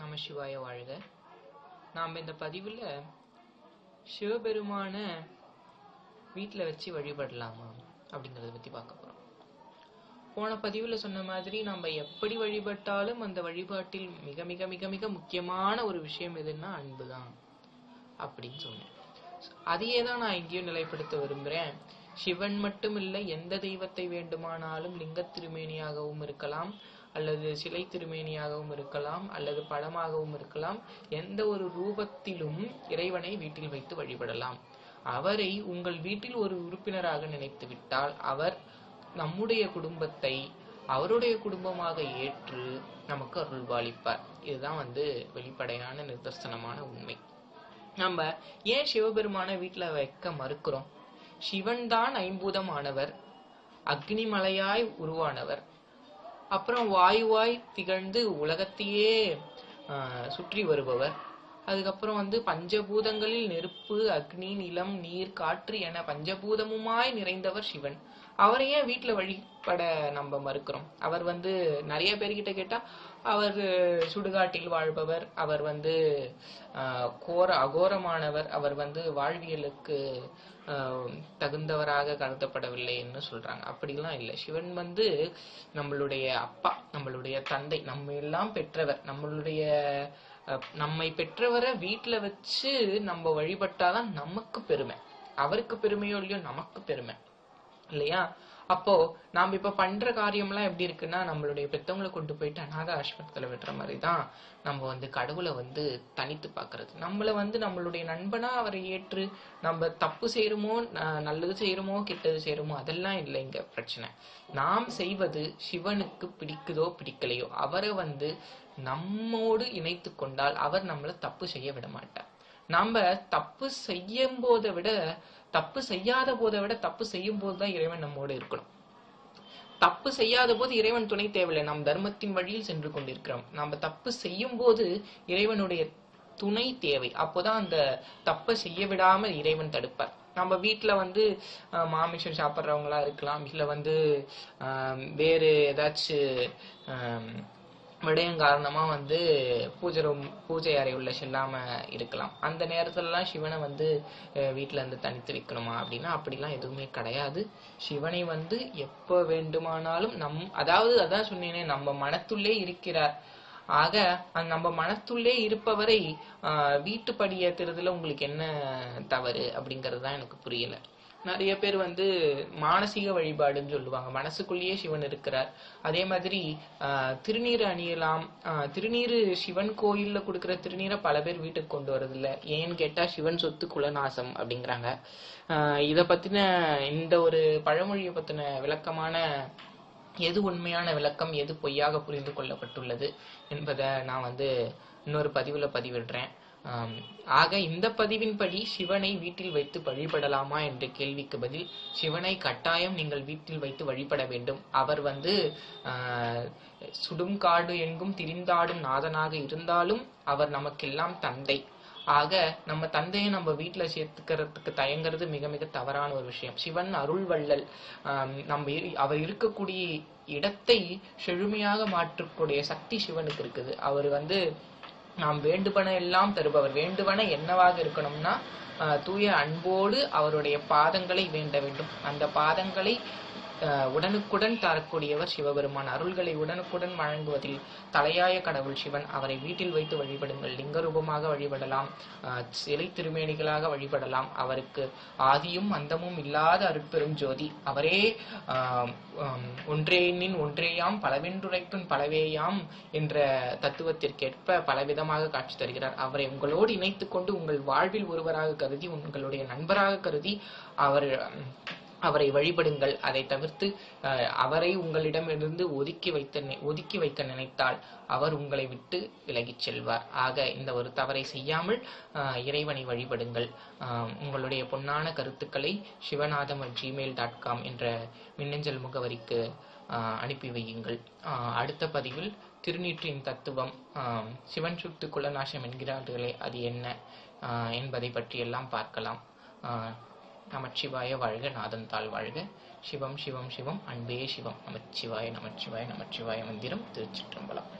நம சிவாய வாழ்க. நாம் இந்த பதிவில் சிவபெருமான வீட்டில் வச்சு வழிபடலாமா அப்படிங்கிறத பற்றி பார்க்க போகிறோம் போன பதிவில் சொன்ன மாதிரி நம்ம எப்படி வழிபட்டாலும் அந்த வழிபாட்டில் மிக மிக மிக மிக முக்கியமான ஒரு விஷயம் எதுன்னா அன்பு தான் அப்படின்னு சொன்னேன். அதையே தான் நான் இங்கேயும் நிலைப்படுத்த விரும்புகிறேன் சிவன் மட்டும் இல்லை எந்த தெய்வத்தை வேண்டுமானாலும் லிங்க திருமேனியாகவும் இருக்கலாம். அல்லது சிலை திருமேனியாகவும் இருக்கலாம் அல்லது படமாகவும் இருக்கலாம் எந்த ஒரு ரூபத்திலும் இறைவனை வீட்டில் வைத்து வழிபடலாம். அவரை உங்கள் வீட்டில் ஒரு உறுப்பினராக நினைத்து விட்டால் அவர் நம்முடைய குடும்பத்தை அவருடைய குடும்பமாக ஏற்று நமக்கு அருள்பாலிப்பார் இதுதான் வந்து வெளிப்படையான நிதர்சனமான உண்மை. நம்ம ஏன் சிவபெருமான வீட்டில் வைக்க மறுக்கிறோம்? சிவன் தான் ஐம்பூதமானவர் அக்னிமலையாய் உருவானவர். அப்புறம் வாயுவாய் திகழ்ந்து உலகத்தையே சுற்றி வருபவர். அதுக்கப்புறம் வந்து பஞ்சபூதங்களில் நெருப்பு அக்னி நிலம் நீர் காற்று என பஞ்சபூதமுமாய் நிறைந்தவர் சிவன். அவரை ஏன் வழிபட நம்ம மறுக்கிறோம்? அவர் வந்து நிறைய பேர்கிட்ட கேட்டா அவர் சுடுகாட்டில் வாழ்பவர் அவர் வந்து ஆஹ், கோர அகோரமானவர் அவர் வந்து வாழ்வியலுக்கு ஆஹ், தகுந்தவராக கருதப்படவில்லைன்னு சொல்றாங்க. அப்படிலாம் இல்லை. சிவன் வந்து நம்மளுடைய அப்பா நம்மளுடைய தந்தை நம்ம எல்லாம் பெற்றவர். நம்மளுடைய நம்மை பெற்றவரை வீட்டுல வச்சு நம்ம வழிபட்டாதான் நமக்கு பெருமை. அவருக்கு பெருமையோ இல்லையோ நமக்கு பெருமை. இல்லையா? அப்போ நாம் இப்ப பண்ற காரியம்லாம் எப்படி இருக்குன்னா நம்மளுடைய பெத்தவங்களை கொண்டு போயிட்டு அநாத ஆசிரமத்துல விடுற மாதிரி தான் நம்ம வந்து கடவுளை வந்து தனித்து பாக்குறது நம்மள வந்து நம்மளுடைய நண்பனா அவரை ஏற்று நம்ம தப்பு செய்யறோமோ நல்லது செய்யறோமோ கெட்டது செய்யறோமோ அதெல்லாம் இல்லை இங்க பிரச்சனை. நாம் செய்வது சிவனுக்கு பிடிக்குதோ பிடிக்கலையோ அவரை வந்து நம்மோடு இணைத்து கொண்டால் அவர் நம்மள தப்பு செய்ய விட மாட்டார். நாம தப்பு செய்யும் போதை விட தப்பு செய்யாத போதை விட தப்பு செய்யும் போது தான் இறைவன் நம்மோடு இருக்கணும். தப்பு செய்யாத போது இறைவன் துணை தேவையில்லை. நாம் தர்மத்தின் வழியில் சென்று கொண்டிருக்கிறோம். நாம தப்பு செய்யும் போது இறைவனுடைய துணை தேவை. அப்போதான் அந்த தப்பை செய்ய விடாமல் இறைவன் தடுப்பார். நம்ம வீட்டில் வந்து மாமிஷம் மாமிசம் சாப்பிட்றவங்களா இருக்கலாம். இல்ல வந்து வேறு ஏதாச்சும் விடயம் காரணமாக வந்து பூஜை ரூம் பூஜை அறை உள்ள செல்லாமல் இருக்கலாம். அந்த நேரத்துலலாம் சிவனை வந்து வீட்டில் இருந்து தனித்து வைக்கணுமா அப்படின்னா அப்படிலாம் எதுவுமே கிடையாது. சிவனை வந்து எப்போ வேண்டுமானாலும் நம் அதாவது அதான் சொன்னேனே நம்ம மனத்துள்ளே இருக்கிறார். ஆக நம்ம மனத்துள்ளே இருப்பவரை வீட்டுப்படி ஏற்றுறதுல உங்களுக்கு என்ன தவறு அப்படிங்கிறது தான் எனக்கு புரியலை. நிறைய பேர் வந்து மானசீக வழிபாடுன்னு சொல்லுவாங்க. மனசுக்குள்ளேயே சிவன் இருக்கிறார். அதே மாதிரி திருநீர் அணியலாம். திருநீர் சிவன் கோயில்ல கொடுக்குற திருநீரை பல பேர் வீட்டுக்கு கொண்டு வரதில்ல. ஏன்னு கேட்டா சிவன் சொத்து குலநாசம் அப்படிங்கிறாங்க. இதை பற்றின பத்தின இந்த ஒரு பழமொழியை பத்தின விளக்கமான எது உண்மையான விளக்கம் எது பொய்யாக புரிந்து கொள்ளப்பட்டுள்ளது என்பதை நான் வந்து இன்னொரு பதிவில் பதிவிடுறேன். ஆக இந்த பதிவின்படி சிவனை வீட்டில் வைத்து வழிபடலாமா என்ற கேள்விக்கு பதில் சிவனை கட்டாயம் நீங்கள் வீட்டில் வைத்து வழிபட வேண்டும். அவர் வந்து சுடும்காடு சுடும் காடு எங்கும் திரிந்தாடும் நாதனாக இருந்தாலும் அவர் நமக்கெல்லாம் தந்தை. ஆக நம்ம தந்தையை நம்ம வீட்டில் சேர்த்துக்கிறதுக்கு தயங்குறது மிக மிக தவறான ஒரு விஷயம். சிவன் அருள் வள்ளல். நம்ம இரு- அவர் இருக்கக்கூடிய இடத்தை செழுமையாக மாற்றக்கூடிய சக்தி சிவனுக்கு இருக்குது. அவர் வந்து நாம் வேண்டுவன எல்லாம் தருபவர். வேண்டுவன என்னவாக இருக்கணும்னா தூய அன்போடு அவருடைய பாதங்களை வேண்ட வேண்டும். அந்த பாதங்களை உடனுக்குடன் தரக்கூடியவர் சிவபெருமான். அருள்களை உடனுக்குடன் வழங்குவதில் தலையாய கடவுள் சிவன். அவரை வீட்டில் வைத்து வழிபடுங்கள். லிங்க ரூபமாக வழிபடலாம் சிலை திருமேனிகளாக வழிபடலாம். அவருக்கு ஆதியும் அந்தமும் இல்லாத அருட்பெரும் ஜோதி. அவரே ஒன்றேனின் ஒன்றேயாம் பலவென்றுரைக்கும் பலவேயாம் என்ற தத்துவத்திற்கேற்ப பலவிதமாக காட்சி தருகிறார். அவரை உங்களோடு இணைத்துக் கொண்டு உங்கள் வாழ்வில் ஒருவராக கருதி உங்களுடைய நண்பராக கருதி அவர் அவரை வழிபடுங்கள். அதை தவிர்த்து அவரை உங்களிடமிருந்து ஒதுக்கி வைத்த நி- ஒதுக்கி வைக்க நினைத்தால் அவர் உங்களை விட்டு விலகிச் செல்வார். ஆக இந்த ஒரு தவறை செய்யாமல் இறைவனை வழிபடுங்கள். உங்களுடைய பொன்னான கருத்துக்களை சிவநாதம் ஜிமெயில் டாட் காம் என்ற மின்னஞ்சல் முகவரிக்கு அனுப்பி வையுங்கள். அடுத்த பதிவில் திருநீற்றின் தத்துவம் சிவன் சுட்டு குலநாசம் என்கிறார்களே அது என்ன? என்பதை பற்றியெல்லாம் பார்க்கலாம். நமச்சிவாய வாழ்க நாதன் தாழ் வாழ்க. சிவம் சிவம் சிவம். அன்பே சிவம். நமச்சிவாய நமச்சிவாய நமச்சிவாய மந்திரம் திருச்சிற்றம்பலம்.